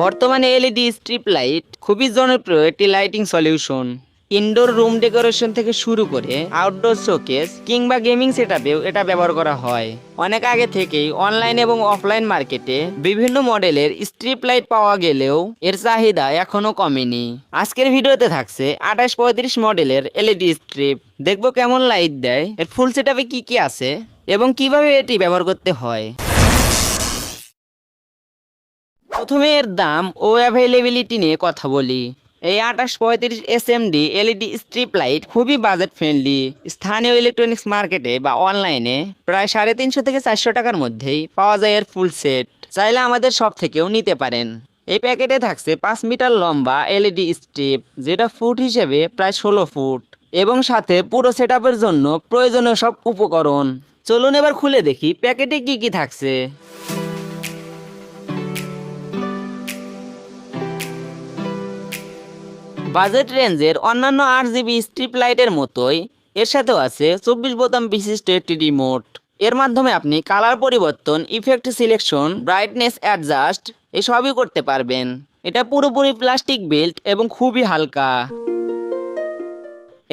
বর্তমানে LED strip light খুবই জনপ্রিয় একটি lighting solution. Indoor room decoration থেকে শুরু করে আউটডোর শোকেস কিংবা গেমিং সেটআপেও এটা ব্যবহার করা হয়। অনেক আগে থেকেই অনলাইন এবং অফলাইন মার্কেটে বিভিন্ন মডেলের স্ট্রিপ লাইট পাওয়া গেলেও এর চাহিদা এখনও কমেনি। আজকের ভিডিওতে থাকছে আঠাশ পঁয়ত্রিশ মডেলের এলইডি স্ট্রিপ। দেখব কেমন লাইট দেয়, এর ফুল সেটআপে কি কি আছে এবং কীভাবে এটি ব্যবহার করতে হয়। প্রথমে এর দাম ও অ্যাভেলেবিলিটি নিয়ে কথা বলি। এই আঠাশ পঁয়ত্রিশ S M D LED strip light খুবই বাজেট ফ্রেন্ডলি স্থানীয় ইলেকট্রনিক্স মার্কেটে বা অনলাইনে প্রায় সাড়ে তিনশো থেকে চারশো টাকার মধ্যেই পাওয়া যায় এর ফুল সেট চাইলে আমাদের সব থেকেও নিতে পারেন। এই প্যাকেটে থাকছে পাঁচ মিটার লম্বা এলইডি স্ট্রিপ যেটা ফুট হিসেবে প্রায় ষোলো ফুট এবং সাথে পুরো সেট জন্য প্রয়োজনীয় সব উপকরণ। চলুন এবার খুলে দেখি প্যাকেটে কি কি থাকছে। বাজেট রেঞ্জের অন্যান্য আট জিবি স্ট্রিপ লাইটের মতোই এর সাথেও আছে চব্বিশ বোতাম বিশিষ্ট একটি রিমোট। এর মাধ্যমে আপনি কালার পরিবর্তন ইফেক্ট সিলেকশন ব্রাইটনেস অ্যাডজাস্ট এসবই করতে পারবেন। এটা পুরোপুরি প্লাস্টিক বেল্ট এবং খুবই হালকা।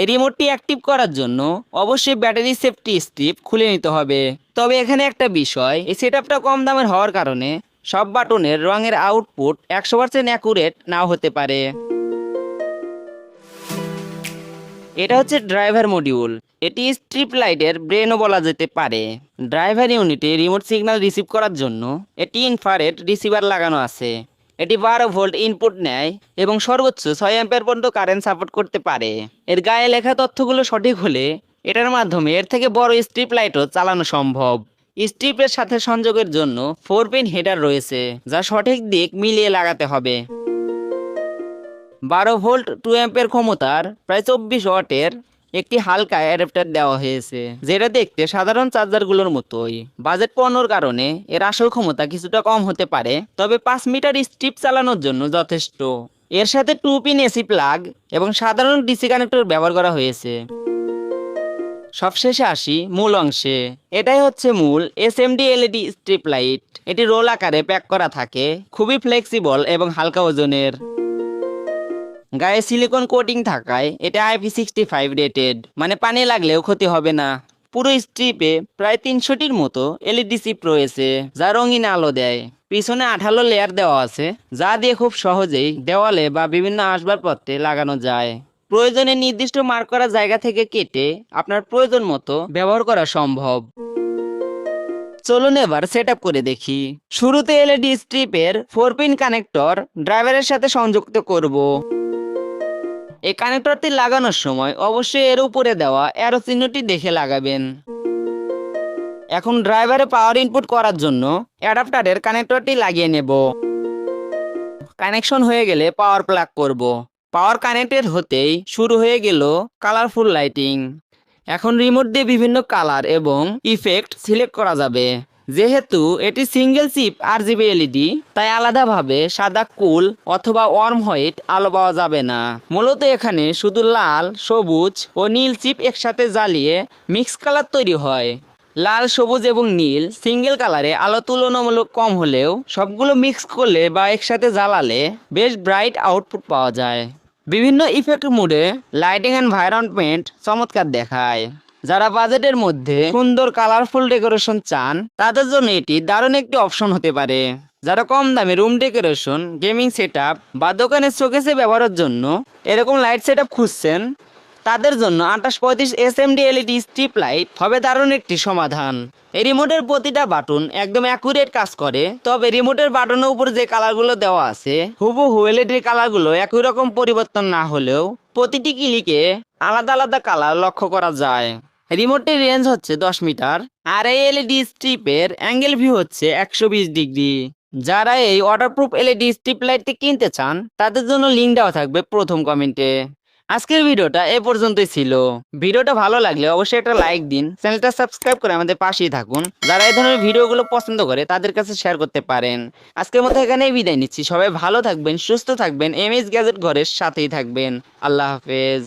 এই রিমোটটি অ্যাক্টিভ করার জন্য অবশ্যই ব্যাটারি সেফটি স্ট্রিপ খুলে নিতে হবে। তবে এখানে একটা বিষয়, এই সেটআপটা কম দামের হওয়ার কারণে সব বাটনের রঙের আউটপুট একশো পার্সেন্ট অ্যাকুরেট নাও হতে পারে। এটা হচ্ছে ড্রাইভার মডিউল। এটি স্ট্রিপ লাইটের ব্রেনও বলা যেতে পারে। ড্রাইভার ইউনিটে রিমোট সিগন্যাল রিসিভ করার জন্য এটি ইনফারেট রিসিভার লাগানো আছে। এটি বারো ভোল্ট ইনপুট নেয় এবং সর্বোচ্চ ছয় অ্যাম্পের পর্যন্ত কারেন্ট সাপোর্ট করতে পারে। এর গায়ে লেখা তথ্যগুলো সঠিক হলে এটার মাধ্যমে এর থেকে বড় স্ট্রিপ লাইটও চালানো সম্ভব। স্ট্রিপের সাথে সংযোগের জন্য ফোর পিন হেডার রয়েছে, যা সঠিক দিক মিলিয়ে লাগাতে হবে। বারো ভোল্ট টু অ্যাম্পের ক্ষমতার প্রায় চব্বিশ ওয়াটের একটি হালকা অ্যাডাপ্টার দেওয়া হয়েছে, যেটা দেখতে সাধারণ চার্জারগুলোর মতোই। বাজেট পণ্যর কারণে এর আসল ক্ষমতা কিছুটা কম হতে পারে, তবে পাঁচ মিটার স্ট্রিপ চালানোর জন্য যথেষ্ট। এর সাথে টু পিন এসি প্লাগ এবং সাধারণ ডিসি কানেক্টর ব্যবহার করা হয়েছে। সবশেষে আসি মূল অংশে। এটাই হচ্ছে মূল S M D LED strip light এটি রোল আকারে প্যাক করা থাকে, খুবই ফ্লেক্সিবল এবং হালকা ওজনের। গায়ে সিলিকন কোটিং থাকায় এটা আইপি সিক্সটি ফাইভ রেটেড মানে পানি লাগলেও ক্ষতি হবে না। পুরো স্ট্রিপে প্রায় তিনশোটির মতো এলইডি চিপ রয়েছে, যা রঙিন আলো দেয়। পিছনে আঠালো লেয়ার দেওয়া আছে, যা দিয়ে খুব সহজেই দেওয়ালে বা বিভিন্ন আসবাবপত্রে লাগানো যায়। প্রয়োজনে নির্দিষ্ট মার্ক করা জায়গা থেকে কেটে আপনার প্রয়োজন মতো ব্যবহার করা সম্ভব। চলুন এবার সেট করে দেখি। শুরুতে এলইডি স্ট্রিপের ফোর পিন কানেক্টর ড্রাইভারের সাথে সংযুক্ত করব। এই কানেক্টরটি লাগানোর সময় অবশ্যই এর উপরে দেওয়া অ্যারো চিহ্নটি দেখে লাগাবেন। এখন ড্রাইভারে পাওয়ার ইনপুট করার জন্য অ্যাডাপ্টারের কানেক্টরটি লাগিয়ে নেব। কানেকশন হয়ে গেলে পাওয়ার প্লাগ করব। পাওয়ার কানেক্টেড হতেই শুরু হয়ে গেল কালারফুল লাইটিং এখন রিমোট দিয়ে বিভিন্ন কালার এবং ইফেক্ট সিলেক্ট করা যাবে। যেহেতু এটি single chip R GB LED, তাই আলাদাভাবে সাদা কুল অথবা ওয়ার্ম হোয়াইট আলো পাওয়া যাবে না। মূলত এখানে শুধু লাল, সবুজ ও নীল চিপ একসাথে জ্বালিয়ে মিক্স কালার তৈরি হয়। লাল, সবুজ এবং নীল সিঙ্গেল কালারে আলো তুলনামূলক কম হলেও সবগুলো মিক্স করলে বা একসাথে জ্বালালে বেশ ব্রাইট আউটপুট পাওয়া যায়। বিভিন্ন ইফেক্ট মুডে লাইটিং এনভায়রনমেন্ট চমৎকার দেখায়। যারা বাজেটের মধ্যে সুন্দর কালারফুল ডেকোরেশন চান, তাদের জন্য এটি দারুণ একটি অপশন হতে পারে। যারা কম দামে রুম ডেকোরেশন গেমিং সেট বা দোকানের শোকেসে ব্যবহারের জন্য এরকম লাইট সেট খুঁজছেন, তাদের জন্য আঠাশ পঁয়ত্রিশ S M D LED strip light হবে দারুণ একটি সমাধান। এই রিমোটের প্রতিটা বাটন একদম অ্যাকুরেট কাজ করে, তবে রিমোটের বাটনের উপর যে কালারগুলো দেওয়া আছে, হুবহু এলইডির কালারগুলো একই রকম পরিবর্তন না হলেও প্রতিটি ক্লিকে আলাদা আলাদা কালার লক্ষ্য করা যায়। রিমোটের রেঞ্জ হচ্ছে দশ মিটার আর এই এলইডি স্ট্রিপের অ্যাঙ্গেল ভিউ হচ্ছে একশো বিশ ডিগ্রি। যারা এই ওয়াটারপ্রুফ এলইডি স্ট্রিপ লাইটটি কিনতে চান, তাদের জন্য লিঙ্ক দেওয়া থাকবে প্রথম কমেন্টে। আজকের ভিডিওটা এ পর্যন্তই ছিল। ভিডিওটা ভালো লাগলে অবশ্যই একটা লাইক দিন, চ্যানেলটা সাবস্ক্রাইব করে আমাদের পাশেই থাকুন। যারা এই ধরনের ভিডিওগুলো পছন্দ করে, তাদের কাছে শেয়ার করতে পারেন। আজকের মতো এখানেই বিদায় নিচ্ছি। সবাই ভালো থাকবেন, সুস্থ থাকবেন এম এস গ্যাজেট ঘরের সাথেই থাকবেন। আল্লাহ হাফেজ।